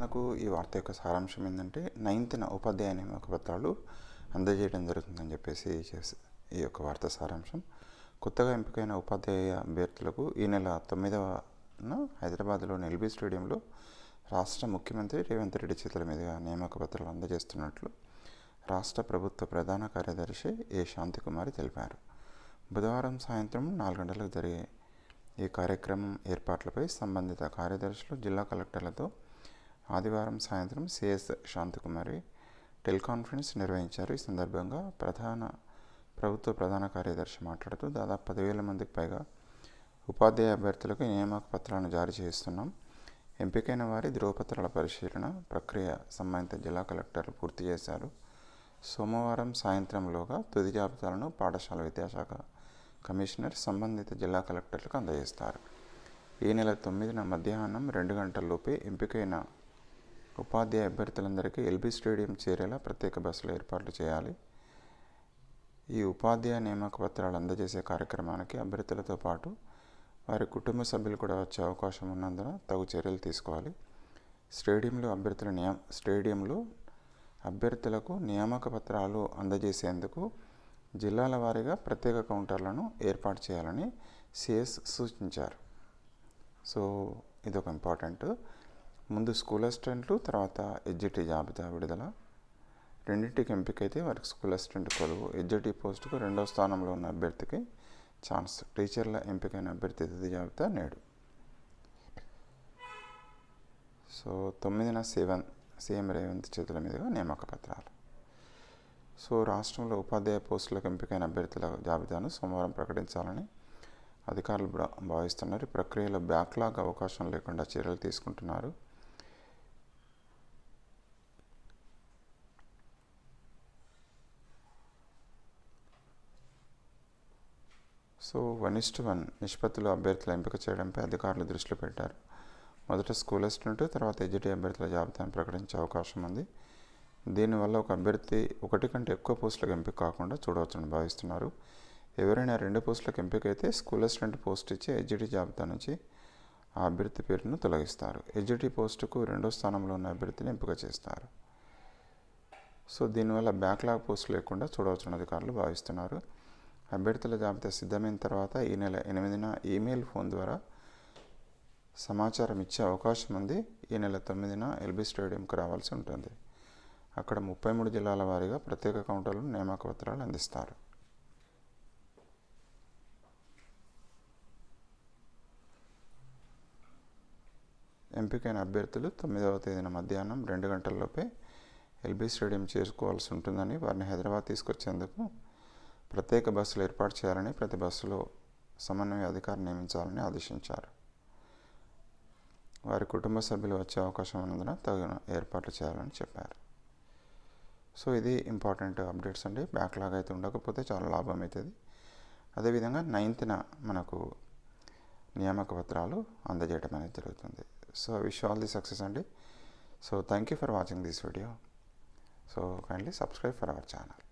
మనకు ఈ వార్త యొక్క సారాంశం ఏంటంటే నైన్త్న ఉపాధ్యాయ నియామక పత్రాలు అందజేయడం జరుగుతుందని చెప్పేసి ఈ యొక్క వార్త సారాంశం. కొత్తగా ఎంపికైన ఉపాధ్యాయ అభ్యర్థులకు ఈ నెల తొమ్మిదవన హైదరాబాద్లోని ఎల్బీ స్టేడియంలో రాష్ట్ర ముఖ్యమంత్రి రేవంత్ రెడ్డి చేతుల మీదుగా నియామక పత్రాలు అందజేస్తున్నట్లు రాష్ట్ర ప్రభుత్వ ప్రధాన కార్యదర్శి ఏ శాంతికుమారి తెలిపారు. బుధవారం సాయంత్రం నాలుగు గంటలకు జరిగే ఈ కార్యక్రమం ఏర్పాట్లపై సంబంధిత కార్యదర్శులు జిల్లా కలెక్టర్లతో ఆదివారం సాయంత్రం సిఎస్ శాంతికుమారి టెలికాన్ఫరెన్స్ నిర్వహించారు. ఈ సందర్భంగా ప్రధాన ప్రభుత్వ ప్రధాన కార్యదర్శి మాట్లాడుతూ దాదాపు పదివేల మందికి పైగా ఉపాధ్యాయ అభ్యర్థులకు నియామక పత్రాలను జారీ చేస్తున్నాం ఎంపికైన వారి ధ్రువపత్రాల పరిశీలన ప్రక్రియ సంబంధిత జిల్లా కలెక్టర్లు పూర్తి చేశారు. సోమవారం సాయంత్రంలోగా తుది జాబితాలను పాఠశాల విద్యాశాఖ కమిషనర్ సంబంధిత జిల్లా కలెక్టర్లకు అందజేస్తారు. ఈ నెల తొమ్మిదిన మధ్యాహ్నం రెండు గంటల్లోపే ఎంపికైన ఉపాధ్యాయ అభ్యర్థులందరికీ ఎల్బీ స్టేడియం చేరేలా ప్రత్యేక బస్సులు ఏర్పాట్లు చేయాలి. ఈ ఉపాధ్యాయ నియామక పత్రాలు అందజేసే కార్యక్రమానికి అభ్యర్థులతో పాటు వారి కుటుంబ సభ్యులు కూడా వచ్చే అవకాశం ఉన్నందున తగు చర్యలు తీసుకోవాలి. స్టేడియంలో అభ్యర్థుల నియా స్టేడియంలో అభ్యర్థులకు నియామక పత్రాలు అందజేసేందుకు జిల్లాల వారీగా ప్రత్యేక కౌంటర్లను ఏర్పాటు చేయాలని సిఎస్ సూచించారు. సో ఇదొక ఇంపార్టెంట్. ముందు స్కూల్ అసిస్టెంట్లు తర్వాత ఎడ్జిటి జాబితా విడుదల. రెండింటికి ఎంపికైతే వారికి స్కూల్ అసిస్టెంట్ కొలువు. ఎడ్జిటి పోస్టుకు రెండో స్థానంలో ఉన్న అభ్యర్థికి ఛాన్స్. టీచర్ల ఎంపికైన అభ్యర్థి తుది జాబితా నేడు. సో తొమ్మిదిన సీవన్ సీఎం రేవంత్ చేతుల మీదుగా నియామక పత్రాలు. సో రాష్ట్రంలో ఉపాధ్యాయ పోస్టులకు ఎంపికైన అభ్యర్థుల జాబితాను సోమవారం ప్రకటించాలని అధికారులు కూడా భావిస్తున్నారు. ఈ ప్రక్రియలో బ్యాక్లాగ్ అవకాశం లేకుండా చర్యలు తీసుకుంటున్నారు. సో వన్ ఇస్ట్ వన్ నిష్పత్తులు అభ్యర్థుల ఎంపిక చేయడంపై అధికారులు దృష్టి పెట్టారు. మొదట స్కూల్ అసిస్టెంట్ తర్వాత ఎడ్జిటి అభ్యర్థుల జాబితాను ప్రకటించే అవకాశం ఉంది. దీనివల్ల ఒక అభ్యర్థి ఒకటి కంటే ఎక్కువ పోస్టులకు ఎంపిక కాకుండా చూడవచ్చని భావిస్తున్నారు. ఎవరైనా రెండు పోస్టులకు ఎంపిక అయితే స్కూల్ అసిస్టెంట్ పోస్ట్ ఇచ్చి ఎడ్జిటి జాబితా నుంచి ఆ అభ్యర్థి పేరును తొలగిస్తారు. ఎడ్జిటి పోస్టుకు రెండో స్థానంలో ఉన్న అభ్యర్థిని ఎంపిక చేస్తారు. సో దీనివల్ల బ్యాక్లాగ్ పోస్ట్ లేకుండా చూడవచ్చని అధికారులు భావిస్తున్నారు. అభ్యర్థుల జాబితా సిద్ధమైన తర్వాత ఈ నెల ఎనిమిదిన ఈమెయిల్ ఫోన్ ద్వారా సమాచారం ఇచ్చే అవకాశం ఉంది. ఈ నెల తొమ్మిదిన ఎల్బీ స్టేడియంకి రావాల్సి ఉంటుంది. అక్కడ ముప్పై మూడు జిల్లాల వారీగా ప్రత్యేక కౌంటర్లు నియామక పత్రాలు అందిస్తారు. ఎంపికైన అభ్యర్థులు తొమ్మిదవ తేదీన మధ్యాహ్నం రెండు గంటల్లోపే ఎల్బీ స్టేడియం చేరుకోవాల్సి ఉంటుందని వారిని హైదరాబాద్ తీసుకొచ్చేందుకు ప్రత్యేక బస్సులు ఏర్పాటు చేయాలని ప్రతి బస్సులో సమన్వయ అధికారి నియమించాలని ఆదేశించారు. వారి కుటుంబ సభ్యులు వచ్చే అవకాశం ఉన్నందున తగిన ఏర్పాట్లు చేయాలని చెప్పారు. సో ఇది ఇంపార్టెంట్ అప్డేట్స్ అండి. బ్యాక్లాగ్ అయితే ఉండకపోతే చాలా లాభం అవుతుంది అదేవిధంగా నైన్త్న మనకు నియామక పత్రాలు అందజేయడం అనేది జరుగుతుంది. So wish all the success అండి. So thank you for watching this video so kindly subscribe for our channel